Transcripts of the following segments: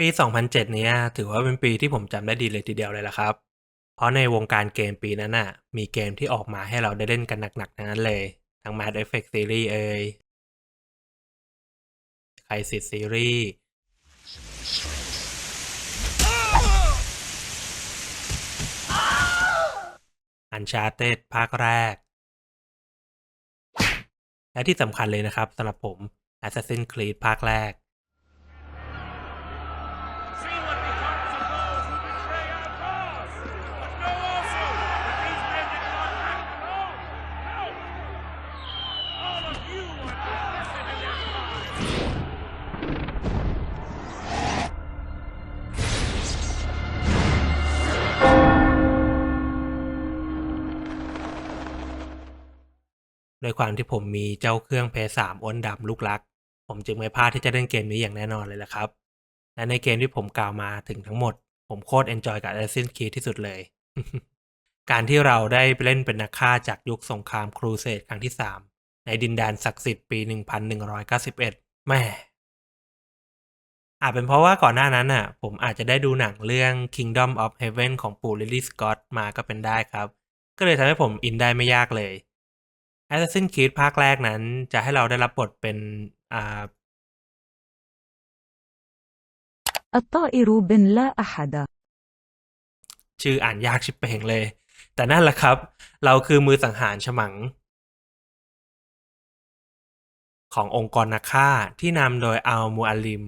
ปี 2007 เนี้ยถือว่าเป็นปีที่ผมจำได้ดีเลยทีเดียวเลยล่ะครับ เพราะในวงการเกมปีนั้นน่ะ มีเกมที่ออกมาให้เราได้เล่นกันหนักๆทั้งนั้นเลย ทั้ง Mass Effect Series เอ่ย Crysis Series Uncharted ภาคแรก และที่สำคัญเลยนะครับสำหรับผม Assassin's Creed ภาคแรก โดยความที่ผมมีเจ้าเครื่อง PS3 อ้นดำลูกรัก ผมจึงไม่พลาดที่จะเล่นเกมนี้อย่างแน่นอนเลยละครับ และในเกมที่ผมกล่าวมาถึงทั้งหมด ผมโคตรเอนจอยกับ Assassin's Creed ที่สุดเลย การที่เราได้ไปเล่นเป็นนักฆ่าจากยุคสงครามครูเสดครั้งที่ 3 ในดินแดนศักดิ์สิทธิ์ปี 1191แม่อาจเป็นเพราะว่าก่อนหน้านั้นน่ะ ผมอาจจะได้ดูหนังเรื่อง Kingdom of Heaven ของปู่ลิลลี่สกอตมาก็เป็นได้ครับ ก็เลยทำให้ผมอินได้ไม่ยากเลย Assassin's Creed ภาคแรกนั้น จะให้เราได้รับบทเป็นอ่า الطائر ะอะฮะดาชื่ออ่านยากชิบเป่งเลย แต่นั่นแหละครับ เราคือมือสังหารฉมัง ขององค์กรนักฆ่าที่นำโดยอัลมูอัลลิม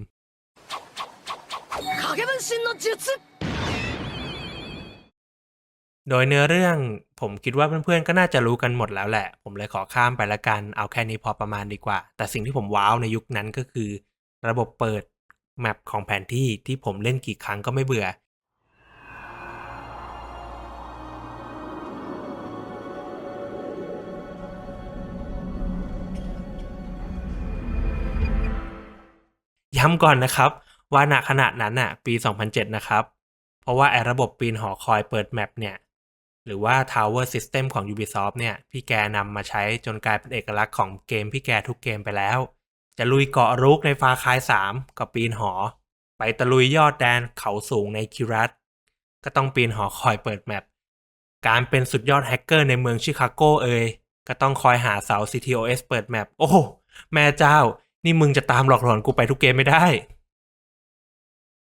โดยเนื้อเรื่องผมคิดว่าเพื่อนๆ ก็น่าจะรู้กันหมดแล้วแหละ ผมเลยขอข้ามไปละกัน เอาแค่นี้พอประมาณดีกว่า แต่สิ่งที่ผมว้าวในยุคนั้นก็คือ ระบบเปิดแมปของแผนที่ที่ผมเล่นกี่ครั้งก็ไม่เบื่อ ย้ำก่อนนะครับ ว่าณขณะนั้นน่ะ ปี 2007 นะครับ เพราะว่าไอ้ระบบปีนหอคอยเปิดแมปเนี่ย หรือว่า Tower System ของ Ubisoft เนี่ย พี่แกนำมาใช้จนกลายเป็นเอกลักษณ์ของเกมพี่แกทุกเกมไปแล้ว จะลุยเกาะรุกในฟาคาย 3ก็ปีนหอ ไปตะลุยยอดแดนเขาสูงในคิรัตก็ต้องปีนหอคอยเปิดแมปการเป็นสุดยอดแฮกเกอร์ในเมืองชิคาโกเอ่ยก็ต้องคอยหาเสา CTOS เปิดแมปโอ้ แม่เจ้า นี่มึงจะตามหลอกหลอนกูไปทุกเกมไม่ได้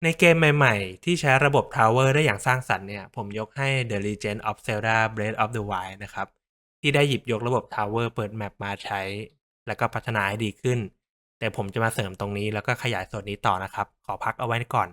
ในเกมใหม่ๆ ที่ใช้ระบบทาวเวอร์ได้อย่างสร้างสรรค์เนี่ย ผมยกให้ The Legend of Zelda Breath of the Wild นะครับ ที่ได้หยิบยกระบบทาวเวอร์เปิดแมปมาใช้ แล้วก็พัฒนาให้ดีขึ้น แต่ผมจะมาเสริมตรงนี้แล้วก็ขยายส่วนนี้ต่อนะครับ ขอพักเอาไว้ก่อน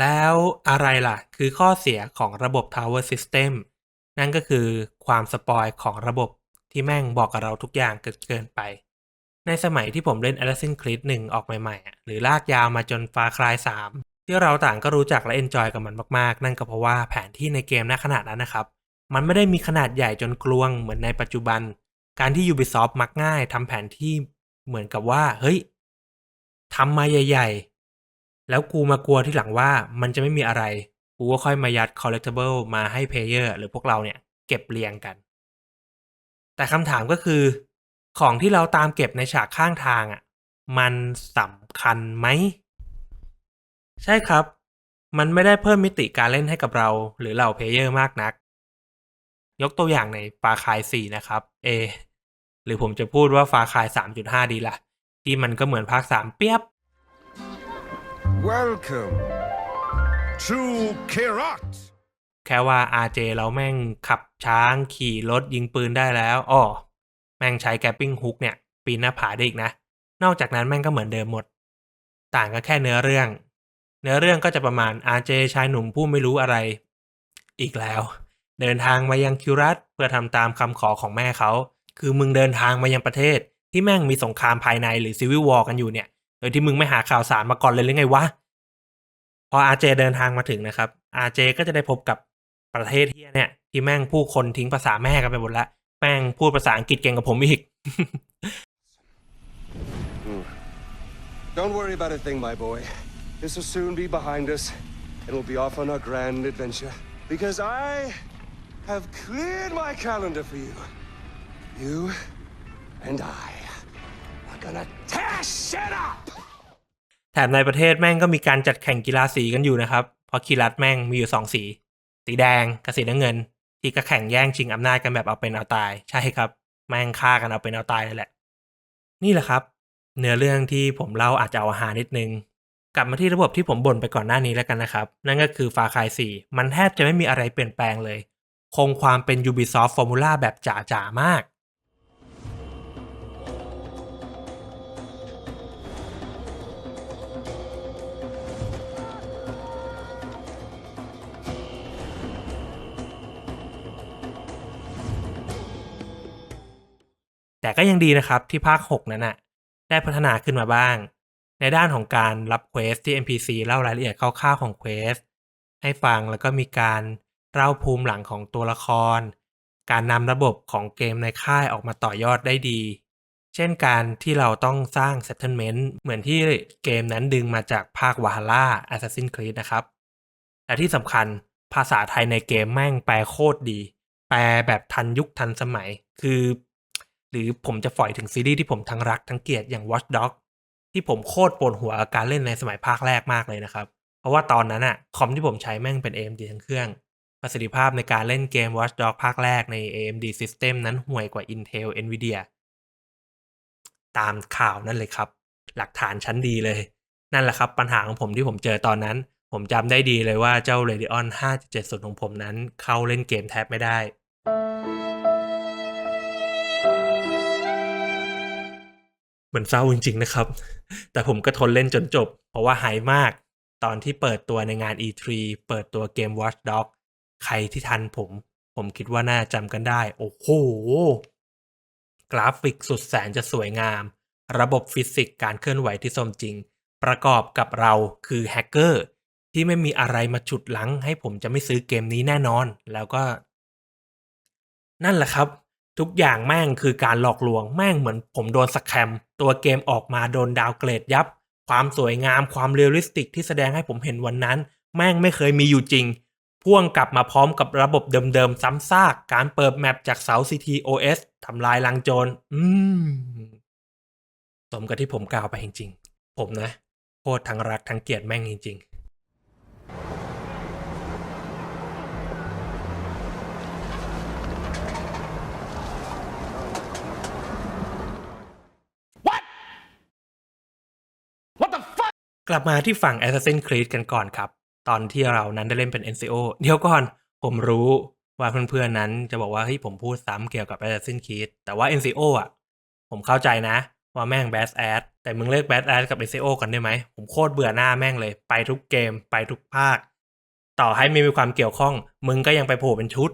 แล้วอะไรล่ะ คือข้อเสียของระบบ Tower System นั่นก็คือความสปอยของระบบที่แม่งบอกกับเราทุกอย่างเกินเกินไป ในสมัยที่ผมเล่น Assassin's Creed 1 ออกใหม่ๆ หรือลากยาวมาจน Far Cry 3 ที่เราต่างก็รู้จักและเอนจอยกับมันมากๆ นั่นก็เพราะว่าแผนที่ในเกมณขนาดนั้นนะครับ มันไม่ได้มีขนาดใหญ่จนกลวงเหมือนในปัจจุบัน การที่ Ubisoft มักง่ายทำแผนที่เหมือนกับว่า เฮ้ยทำมาใหญ่ ๆ แล้วกูมากลัวที่หลังว่ามันจะไม่มีอะไร กูก็ค่อยมายัด collectible มาให้เพลเยอร์หรือพวกเราเนี่ย เก็บเรียงกัน แต่คำถามก็คือ ของที่เราตามเก็บในฉากข้างทางอะ มันสำคัญไหม ใช่ครับ มันไม่ได้เพิ่มมิติการเล่นให้กับเรา หรือเหล่าเพลเยอร์มากนัก ยกตัวอย่างในฟาคาย4นะครับ เอ หรือผมจะพูดว่าฟาคาย3.5ดีละ่ะ ที่มันก็เหมือนภาค3เปียบ Welcome to Kirat. แค่ว่า RJ เราแม่งขับช้างขี่รถยิงปืนได้แล้วอ้อแม่งใช้แกปปิ้งฮุกเนี่ย ปีนหน้าผาได้อีกนะ นอกจากนั้นแม่งก็เหมือนเดิมหมด ต่างก็แค่เนื้อเรื่อง เนื้อเรื่องก็จะประมาณ RJ ชายหนุ่มผู้ไม่รู้อะไร อีกแล้ว เดินทางมายังคิวรัสเพื่อทำตามคำขอของแม่เขา คือมึงเดินทางมายังประเทศ ที่แม่งมีสงครามภายในหรือซีวิลวอร์กันอยู่เนี่ยโดยที่มึงไม่หาข่าวสารมาก่อนเลยหรือไงวะ พออาเจเดินทางมาถึงนะครับ อาเจก็จะได้พบกับประเทศเฮียเนี่ย ที่แม่งผู้คนทิ้งภาษาแม่กันไปหมดละ แม่งพูดภาษาอังกฤษเก่งกับผมอีก Don't worry about a thing, my boy. This will soon be behind us, and we'll be off on our grand adventure. Because I have cleared my calendar for you. You and I are gonna tear shit up! แถมในประเทศแม่งก็มีการจัดแข่งกีฬาสีกันอยู่นะครับ เพราะคีรัตแม่งมีอยู่สองสี สีแดงกับสีน้ำเงิน ที่ก็แข่งแย่งชิงอำนาจกันแบบเอาเป็นเอาตาย ใช่ครับ แม่งฆ่ากันเอาเป็นเอาตายเลยแหละ นี่แหละครับ เนื้อเรื่องที่ผมเล่าอาจจะเอาหานิดนึงกลับมาที่ระบบที่ผมบ่นไปก่อนหน้านี้แล้วกันนะครับ นั่นก็คือฟาคาย4มันแทบจะไม่มีอะไรเปลี่ยนแปลงเลย คงความเป็น Ubisoft Formula แบบจ๋าๆ มาก แต่ก็ยังดีนะครับที่ภาค 6 นั้นน่ะได้พัฒนาขึ้นมาบ้าง ในด้านของการรับเควสที่ NPC เล่ารายละเอียดคร่าวๆของเควสให้ฟังแล้วก็มีการ เล่าภูมิหลังของตัวละคร การนำระบบของเกมในค่ายออกมาต่อยอดได้ดี เช่นการที่เราต้องสร้าง settlement เหมือนที่เกมนั้นดึงมาจากภาค Valhalla Assassin's Creed นะครับ และที่สำคัญภาษาไทยในเกมแม่งแปลโคตรดี แปลแบบทันยุคทันสมัย คือ หรือผมจะฝอยถึงซีรีส์ที่ผมทั้งรักทั้งเกลียดอย่าง Watch Dogs ที่ผมโคตรปวดหัวกับการเล่นในสมัยภาคแรกมากเลยนะครับ เพราะว่าตอนนั้นอะคอมที่ผมใช้แม่งเป็น AMD ทั้งเครื่อง ประสิทธิภาพในการเล่นเกม Watch Dogs ภาคแรกใน AMD System นั้นห่วยกว่า Intel Nvidia ตามข่าวนั่นเลยครับ หลักฐานชั้นดีเลย นั่นแหละครับ ปัญหาของผมที่ผมเจอตอนนั้น ผมจำได้ดีเลยว่าเจ้า Radeon 570 ของผมนั้นเข้าเล่นเกมแทบไม่ได้เหมือนเศร้าจริงๆนะครับ แต่ผมก็ทนเล่นจนจบ เพราะว่าหายมาก ตอนที่เปิดตัวในงาน E3 เปิดตัวเกม Watch Dogs ใครที่ทันผม ผมคิดว่าน่าจำกันได้ โอ้โห กราฟิกสุดแสนจะสวยงาม ระบบฟิสิกส์การเคลื่อนไหวที่สมจริง ประกอบกับเราคือแฮกเกอร์ที่ไม่มีอะไรมาฉุดหลังให้ผมจะไม่ซื้อเกมนี้แน่นอน แล้วก็ นั่นแหละครับ ทุกอย่างแม่งคือการหลอกลวง แม่งเหมือนผมโดนสแคมตัวเกมออกมาโดนดาวเกรดยับ ความสวยงามความเรียลลิสติกที่แสดงให้ผมเห็นวันนั้น แม่งไม่เคยมีอยู่จริง พ่วงกลับมาพร้อมกับระบบเดิมๆ ซ้ำซาก การเปิดแมปจากเสา CTOS ทำลายลังโจร อืม สมกับที่ผมกล่าวไปจริงๆ ผมนะโคตรทั้งรักทั้งเกลียดแม่งจริงๆกลับมาที่ฝั่ง Assassin's Creed กันก่อนครับ ตอนที่เรานั้นได้เล่นเป็น NCO เดี๋ยวก่อน ผมรู้ว่าเพื่อนๆนั้นจะบอกว่าเฮ้ยผมพูดซ้ำเกี่ยวกับ Assassin's Creed แต่ว่า NCO อะ ผมเข้าใจนะ ว่าแม่ง Bad Ass แต่มึงเลิก Bad Ass กับ NCO กันได้ไหม ผมโคตรเบื่อหน้าแม่งเลย ไปทุกเกม ไปทุกภาค ต่อให้ไม่มีความเกี่ยวข้อง มึงก็ยังไปโผล่เป็นชุด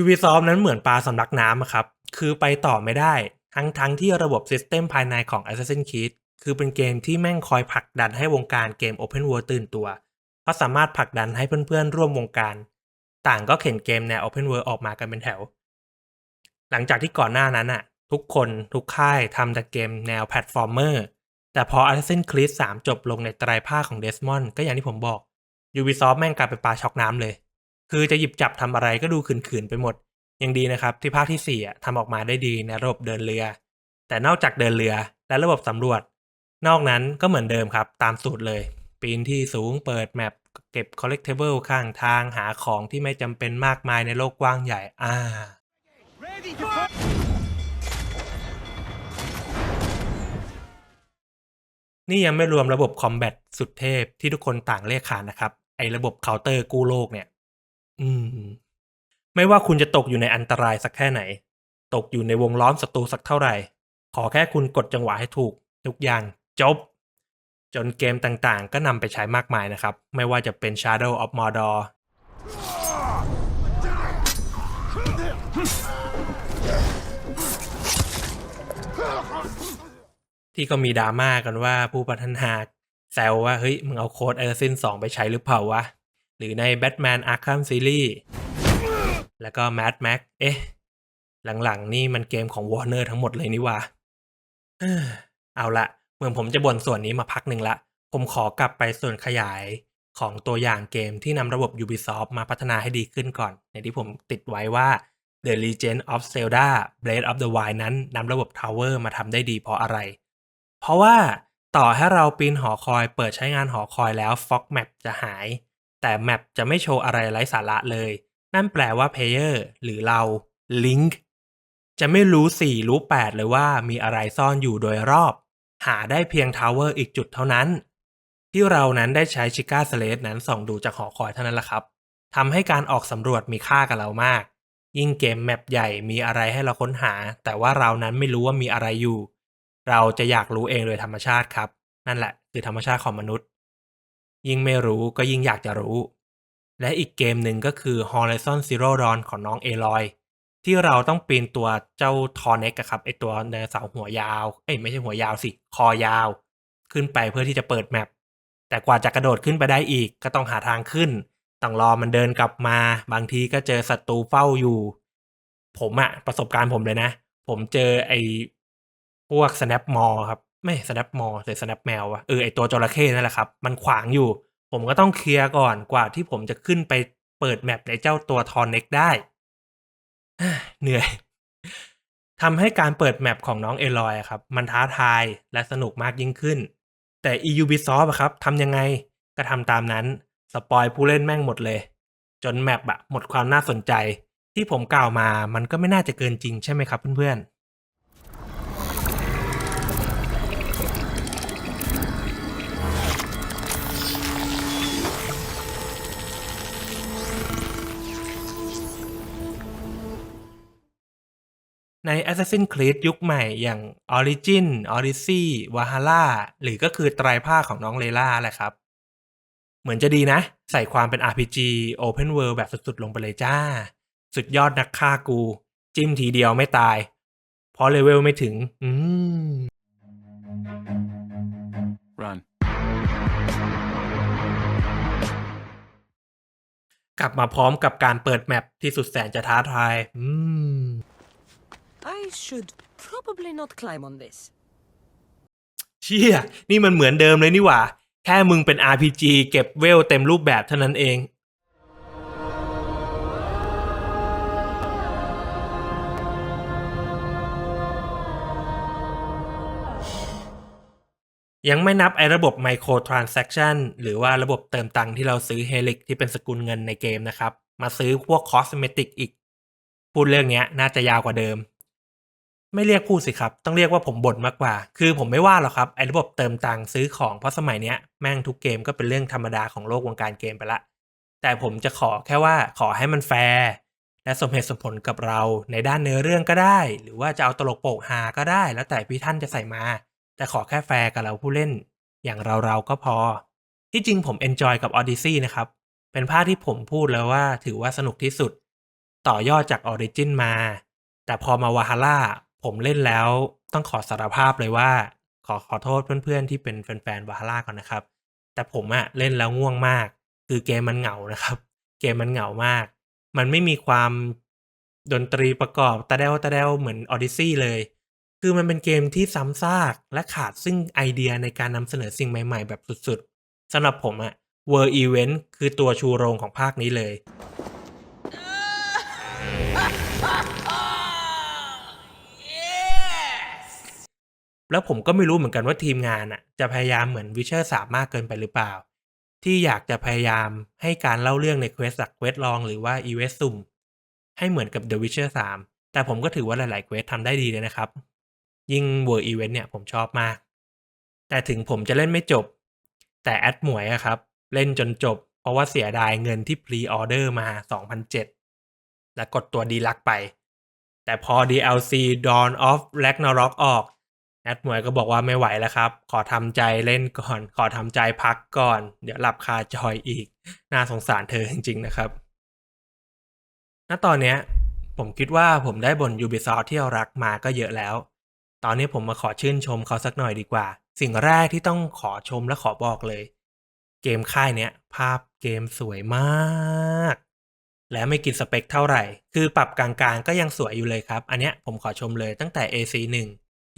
Ubisoft นั้นเหมือนปลาสำลักน้ำอะครับ คือไปต่อไม่ได้ ทั้งทั้งที่ระบบซิสเต็มภายในของ Assassin's Creed คือเป็นเกมที่แม่งคอยผลักดันให้วงการเกม Open World ตื่นตัว เพราะสามารถผลักดันให้เพื่อนๆ ร่วมวงการ ต่างก็เข็นเกมแนว Open World ออกมากันเป็นแถว หลังจากที่ก่อนหน้านั้นอะทุกคนทุกค่ายทำแต่เกมแนวแพลตฟอร์มเมอร์ แต่พอ Assassin's Creed 3 จบลงในไตรภาคของ Desmond ก็อย่างที่ผมบอก Ubisoft แม่งกลายเป็นปลาช็อกน้ำเลย คือจะหยิบจับทำอะไรก็ดูขืนๆไปหมด ยังดีนะครับที่ภาคที่4อ่ทำออกมาได้ดีในระบบเดินเรือ แต่นอกจากเดินเรือและระบบสำรวจ นอกนั้นก็เหมือนเดิมครับตามสูตรเลย ปีนที่สูงเปิดแมปเก็บ collectible ข้างทางหาของที่ไม่จำเป็นมากมายในโลกกว้างใหญ่อ่านี่ยังไม่รวมระบบคอมแบทสุดเทพที่ทุกคนต่างเรียกขานนะครับ ไอ้ระบบเคาน์เตอร์กู้โลกเนี่ย อืม ไม่ว่าคุณจะตกอยู่ในอันตรายสักแค่ไหน ตกอยู่ในวงล้อมศัตรูสักเท่าไหร่ ขอแค่คุณกดจังหวะให้ถูก ทุกอย่างจบ จนเกมต่างๆ ก็นำไปใช้มากมายนะครับ ไม่ว่าจะเป็น Shadow of Mordor ที่ก็มีดราม่ากันว่าผู้พัฒนาแซวว่า เฮ้ย มึงเอาโค้ด Assassin 2ไปใช้หรือเปล่าวะ รือใน Batman Arkham Series แล้วก็ Mad Max เอ๊ะ หลังๆ นี่มันเกมของ Warner ทั้งหมดเลยนี่ว่าเอาละเหมือนผมจะบ่นส่วนนี้มาพักหนึ่งละ ผมขอกลับไปส่วนขยายของตัวอย่างเกมที่นำระบบ Ubisoft มาพัฒนาให้ดีขึ้นก่อน ในที่ผมติดไว้ว่า The Legend of Zelda Breath of the Wild นั้นนำระบบ Tower มาทำได้ดีเพราะอะไร เพราะว่าต่อให้เราปีนหอคอยเปิดใช้งานหอคอยแล้ว Fog Map จะหาย แต่แมปจะไม่โชว์อะไรไร้สาระเลย นั่นแปลว่า Player หรือเรา Link จะไม่รู้ 4 รู้ 8 เลยว่ามีอะไรซ่อนอยู่โดยรอบ หาได้เพียงทาวเวอร์อีกจุดเท่านั้น ที่เรานั้นได้ใช้ชิก้าสเลสนั้นส่องดูจากหอคอยเท่านั้นแหละครับทำให้การออกสำรวจมีค่ากับเรามาก ยิ่งเกมแมปใหญ่มีอะไรให้เราค้นหา แต่ว่าเรานั้นไม่รู้ว่ามีอะไรอยู่ เราจะอยากรู้เองโดยธรรมชาติครับ นั่นแหละคือธรรมชาติของมนุษย์ ยิ่งไม่รู้ก็ยิ่งอยากจะรู้ และอีกเกมหนึ่งก็คือ Horizon Zero Dawn ของน้องเอลอยที่เราต้องปีนตัวเจ้าทอร์เน็กครับไอตัวไดโนเสาร์หัวยาว เอ้ยไม่ใช่หัวยาวสิ คอยาว ขึ้นไปเพื่อที่จะเปิดแมปแต่กว่าจะกระโดดขึ้นไปได้อีก ก็ต้องหาทางขึ้น ต้องรอมันเดินกลับมา บางทีก็เจอศัตรูเฝ้าอยู่ ผมอะประสบการณ์ผมเลยนะ ผมเจอไอพวก snap m a w ครับ ไม่ snap m a w หรือ snap แมววะเออไอตัวจระเข้นั่นแหละครับ มันขวางอยู่ ผมก็ต้องเคลียร์ก่อนกว่าที่ผมจะขึ้นไปเปิดแมปในเจ้าตัวทอนเน็กได้ เหนื่อยทำให้การเปิดแมปของน้องเอลอยครับ มันท้าทายและสนุกมากยิ่งขึ้น แต่ Ubisoft อะครับทำยังไงก็ทำตามนั้นสปอยผู้เล่นแม่งหมดเลย จนแมปอะหมดความน่าสนใจ ที่ผมกล่าวมามันก็ไม่น่าจะเกินจริงใช่ไหมครับเพื่อนๆ ใน Assassin's Creed ยุคใหม่อย่าง Origin Odyssey Valhalla หรือก็คือไตรภาคของน้องเลล่าแหละครับ เหมือนจะดีนะ ใส่ความเป็น RPG Open World แบบสุดๆ ลงไปเลยจ้า สุดยอดนักฆ่ากู จิ้มทีเดียวไม่ตาย เพราะเลเวลไม่ถึง อืม Run. กลับมาพร้อมกับการเปิดแมปที่สุดแสนจะท้าทาย อืม I should probably not climb on this. เชี่ยนี่มันเหมือนเดิมเลยนี่หว่า แค่มึงเป็น RPG เก็บเวลเต็มรูปแบบเท่านั้นเอง ยังไม่นับไอ้ระบบ microtransaction หรือว่าระบบเติมตังค์ที่เราซื้อ Helix ที่เป็นสกุลเงินในเกมนะครับ มาซื้อพวก cosmetic อีก พูดเรื่องนี้น่าจะยาวกว่าเดิม ไม่เรียกพูดสิครับ ต้องเรียกว่าผมบ่นมากกว่า คือผมไม่ว่าหรอกครับไอ้ระบบเติมตังค์ซื้อของเพราะสมัยเนี้ยแม่งทุกเกมก็เป็นเรื่องธรรมดาของโลกวงการเกมไปละ แต่ผมจะขอแค่ว่าขอให้มันแฟร์และสมเหตุสมผลกับเราในด้านเนื้อเรื่องก็ได้ หรือว่าจะเอาตลกโปกฮาก็ได้ แล้วแต่พี่ท่านจะใส่มา แต่ขอแค่แฟร์กับเราผู้เล่น อย่างเราเราก็พอ ที่จริงผมเอนจอยกับ Odyssey นะครับ เป็นภาคที่ผมพูดแล้วว่าถือว่าสนุกที่สุด ต่อยอดจาก Origin มา แต่พอมาวาฮาร่า ผมเล่นแล้วต้องขอสารภาพเลยว่า ขอขอโทษเพื่อนๆที่เป็นแฟนๆวาฮาร่าก่อนนะครับ แต่ผมอะเล่นแล้วง่วงมาก คือเกมมันเหงานะครับ เกมมันเหงามาก มันไม่มีความดนตรีประกอบตะเดวตะเดวเหมือน Odyssey เลย คือมันเป็นเกมที่ซ้ำซากและขาดซึ่งไอเดียในการนำเสนอสิ่งใหม่ๆ แบบสุดๆสำหรับผมอะ World Event คือตัวชูโรงของภาคนี้เลย แล้วผมก็ไม่รู้เหมือนกันว่าทีมงานอะจะพยายามเหมือนวิเชอร์สามมากเกินไปหรือเปล่า ที่อยากจะพยายามให้การเล่าเรื่องในเควสจากเควสลองหรือว่าอีเวสซุ่มให้เหมือนกับ The Witcher 3 แต่ผมก็ถือว่าหลายๆเควสทำได้ดีเลยนะครับ ยิ่ง World Event เนี่ยผมชอบมาก แต่ถึงผมจะเล่นไม่จบ แต่แอดหมวยครับ เล่นจนจบ เพราะว่าเสียดายเงินที่พรีออเดอร์มา 2,007 แล้วกดตัวดีลักไป แต่พอ DLC Dawn of Ragnarok ออก แอดมวยก็บอกว่าไม่ไหวแล้วครับ ขอทำใจเล่นก่อน ขอทำใจพักก่อน เดี๋ยวหลับคาจอยอีก น่าสงสารเธอจริงๆนะครับ ณ ตอนเนี้ยผมคิดว่าผมได้บ่น Ubisoft ที่เรารักมาก็เยอะแล้ว ตอนนี้ผมมาขอชื่นชมเขาสักหน่อยดีกว่า สิ่งแรกที่ต้องขอชมและขอบอกเลย เกมค่ายเนี้ยภาพเกมสวยมาก และไม่กินสเปคเท่าไหร่ คือปรับกลางๆก็ยังสวยอยู่เลยครับ อันเนี้ยผมขอชมเลยตั้งแต่ AC1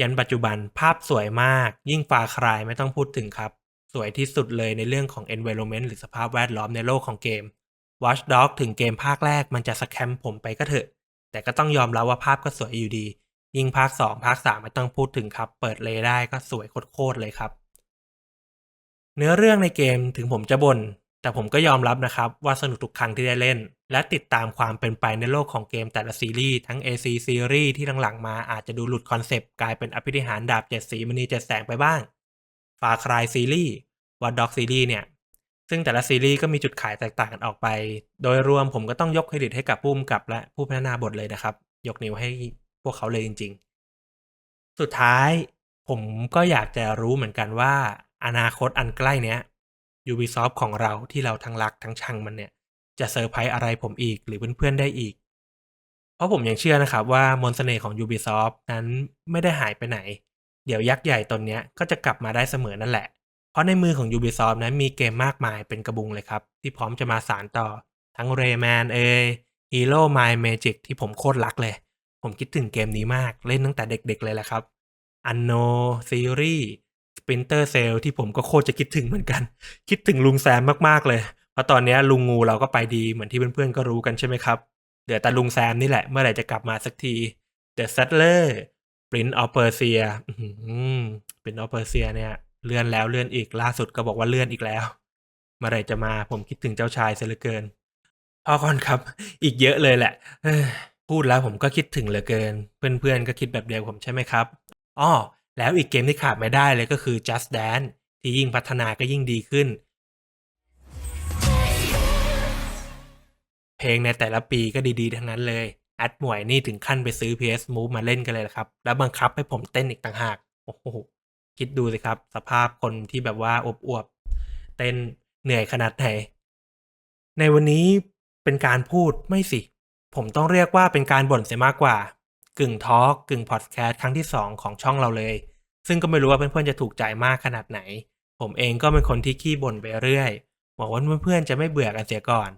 ยันปัจจุบันภาพสวยมาก ยิ่งฟาครายไม่ต้องพูดถึงครับ สวยที่สุดเลยในเรื่องของ environment หรือสภาพแวดล้อมในโลกของเกม Watch Dog ถึงเกมภาคแรกมันจะสแคมผมไปก็เถอะ แต่ก็ต้องยอมรับว่าภาพก็สวยอยู่ดี ยิ่งภาค 2 ภาค 3 ไม่ต้องพูดถึงครับ เปิดเลยได้ก็สวยโคตรเลยครับ เนื้อเรื่องในเกมถึงผมจะบน่น แต่ผมก็ยอมรับนะครับว่าสนุกทุกครั้งที่ได้เล่น และติดตามความเป็นไปในโลกของเกมแต่ละซีรีส์ทั้ง AC ซีรีส์ที่หลังๆมาอาจจะดูหลุดคอนเซปต์กลายเป็นอภิธิหารดาบเจ็ดสีมณีเจ็ดแสงไปบ้างฟาครายซีรีส์วัดด็อกซีรีส์เนี่ย ซึ่งแต่ละซีรีส์ก็มีจุดขายแตกต่างกันออกไป โดยรวมผมก็ต้องยกเครดิตให้กับผู้กำกับและผู้พัฒนาบทเลยนะครับ ยกนิ้วให้พวกเขาเลยจริง ๆ สุดท้ายผมก็อยากจะรู้เหมือนกันว่า อนาคตอันใกล้เนี้ย Ubisoft ของเราที่เราทั้งรักทั้งชังมันเนี่ย จะเซอร์ไพรส์อะไรผมอีกหรือเพื่อนๆได้อีก เพราะผมยังเชื่อนะครับว่ามนต์เสน่ห์ของ Ubisoft นั้นไม่ได้หายไปไหน เดี๋ยวยักษ์ใหญ่ตนเนี้ยก็จะกลับมาได้เสมอนั่นแหละ เพราะในมือของ Ubisoft นั้นมีเกมมากมายเป็นกระบุงเลยครับ ที่พร้อมจะมาสานต่อ ทั้ง Rayman เอย Hero My Magic ที่ผมโคตรรักเลย ผมคิดถึงเกมนี้มากเล่นตั้งแต่เด็กๆเลยแหละครับ Anno Series Splinter Cell ที่ผมก็โคตรจะคิดถึงเหมือนกัน คิดถึงลุงแซมมากๆเลยเพราะตอนนี้ลุงงูเราก็ไปดีเหมือนที่เพื่อนๆก็รู้กันใช่ไหมครับเหลือแต่ลุงแซมนี่แหละเมื่อไหร่จะกลับมาสักที The Settler Prince of Persia อื้อหือ Prince of Persia เนี่ยเลื่อนแล้วเลื่อนอีกล่าสุดก็บอกว่าเลื่อนอีกแล้ว เมื่อไหร่จะมาผมคิดถึงเจ้าชายเสียเหลือเกินพอก่อนครับ อีกเยอะเลยแหละพูดแล้วผมก็คิดถึงเหลือเกิน เพื่อนๆก็คิดแบบเดียวผมใช่ไหมครับอ้อ แล้วอีกเกมที่ขาดไม่ได้เลยก็คือ Just Dance ที่ยิ่งพัฒนาก็ยิ่งดีขึ้น เพลงในแต่ละปีก็ดีๆ ทั้งนั้นเลยแอดหมวยนี่ถึงขั้นไปซื้อ PS Move มาเล่นกันเลยละครับ แล้วบังคับให้ผมเต้นอีกต่างหาก โอ้โห คิดดูสิครับ สภาพคนที่แบบว่าอวบๆเต้นเหนื่อยขนาดไหน ในวันนี้เป็นการพูดไม่สิ ผมต้องเรียกว่าเป็นการบ่นเสียมากกว่า กึ่งทอล์กกึ่งพอดแคสต์ครั้งที่ 2 ของช่องเราเลย ซึ่งก็ไม่รู้ว่าเพื่อนๆจะถูกใจมากขนาดไหน ผมเองก็เป็นคนที่ขี้บ่นไปเรื่อยหวังว่าเพื่อนๆจะไม่เบื่อกันเสียก่อน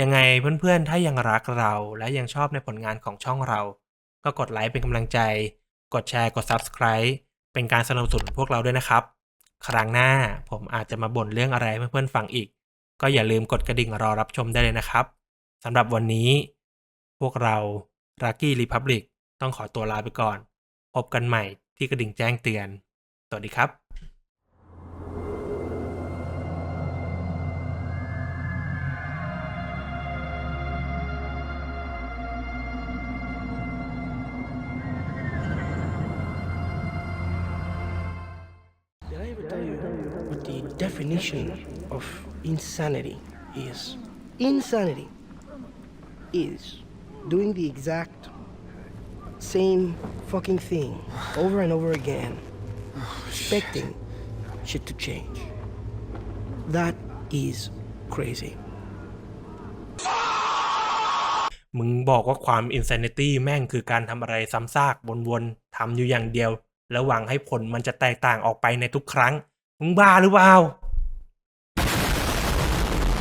ยังไงเพื่อนๆถ้ายังรักเราและยังชอบในผลงานของช่องเรา ก็กดไลค์เป็นกำลังใจ กดแชร์กด Subscribe เป็นการสนับสนุนพวกเราด้วยนะครับ ครั้งหน้าผมอาจจะมาบ่นเรื่องอะไรให้เพื่อนๆฟังอีก ก็อย่าลืมกดกระดิ่งรอรับชมได้เลยนะครับสำหรับวันนี้ พวกเรา r u c k y Republic ต้องขอตัวลาไปก่อน พบกันใหม่ที่กระดิ่งแจ้งเตือน สวัสดีครับ The definition of insanity is? Insanity is doing the exact same fucking thing over and over again, expecting shit to change. That is crazy. มึงบอกว่าความ insanity แม่งคือการทำอะไรซ้ำซากวนๆทำอยู่อย่างเดียว แล้วหวังให้ผลมันจะแตกต่างออกไปในทุกครั้ง มึงบ้าหรือเปล่า